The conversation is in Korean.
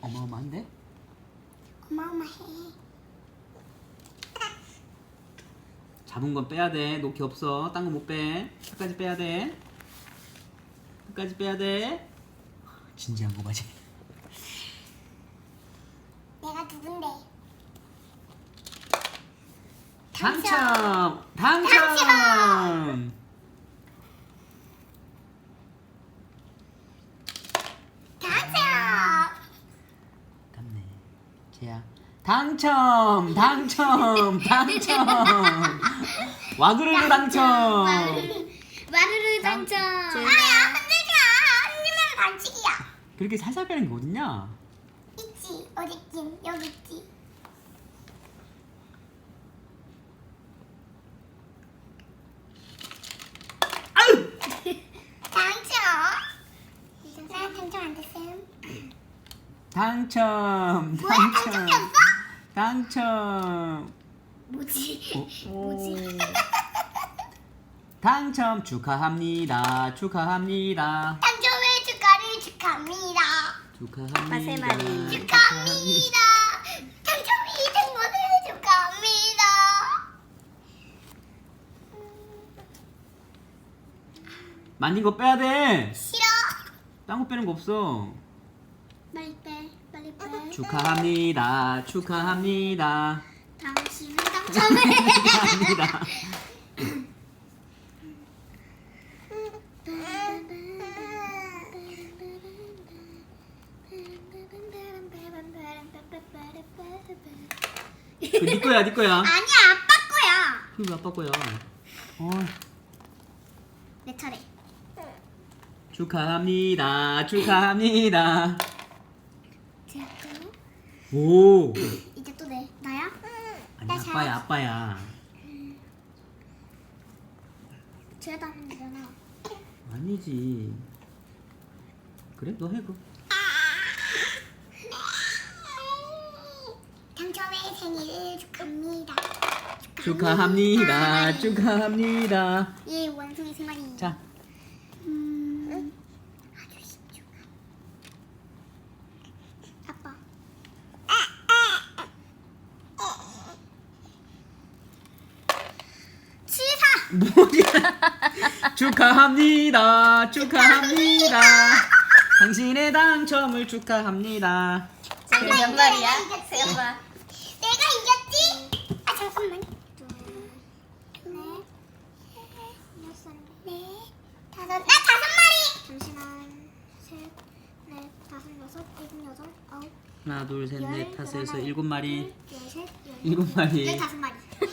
어마어마한데? 어마어마해. 잡은 건 빼야 돼. 놓기 없어. 딴 거 못 빼. 끝까지 빼야 돼. 끝까지 빼야 돼. 진지한 거 맞지? 내가 누군데? 당첨! 당첨! 당첨! 깜네. 쟤야. 당첨! 당첨! 당첨! 와그르르 당첨! 와르르 당첨. 아 야 흔들지 마. 흔들면 반칙이야. 그렇게 살살 빼는 게 어딨냐? 있지 어딨긴 여기 있지. 아유! 당첨. 나 당첨 안 됐음. 당첨! 뭐야 당첨! 당첨이었어? 당첨! 뭐지? 어? 뭐지? 당첨 축하합니다. 축하합니다. 당첨의 축하를 축하합니다. 축하합니다. 마세마리. 축하합니다. 당첨이 된 것을 축하합니다. 만진 거 빼야 돼. 싫어. 딴 거 빼는 거 없어. 빨리 빼. 빨리 빼. 축하합니다. 축하합니다. 당신은 당첨을. 축하합니다. 그 네 거야, 네 거야. 아니야 아빠 거야. 그거 아빠 거야. 어, 내 차례. 축하합니다. 축하합니다. 오. 이제 또 내. 나야? 아니 나 아빠야, 아빠야. 제가 하면 되잖아. 아니지. 그래, 너 해, 그. 당첨의 생일을 축하합니다. 축하합니다. 축하합니다. 예, 원숭이 세 마리. 자, 음, 아주 신중한. 아빠. 치사. 뭐야? 축하합니다. 축하합니다. 당신의 당첨을 축하합니다. 쟤몇 마리야? 이겼지? 새 엄마. 내가 이겼지? 아 잠깐만. 둘, 여섯, 넷, 다섯. 나 다섯 마리. 잠시만. 셋, 넷, 다섯, 여섯, 일곱, 여덟, 아홉, 하나, 둘, 셋, 열, 넷, 다섯, 여섯, 일곱 마리. 둘, 열셋, 열. 일곱 마리. 열다섯 마리.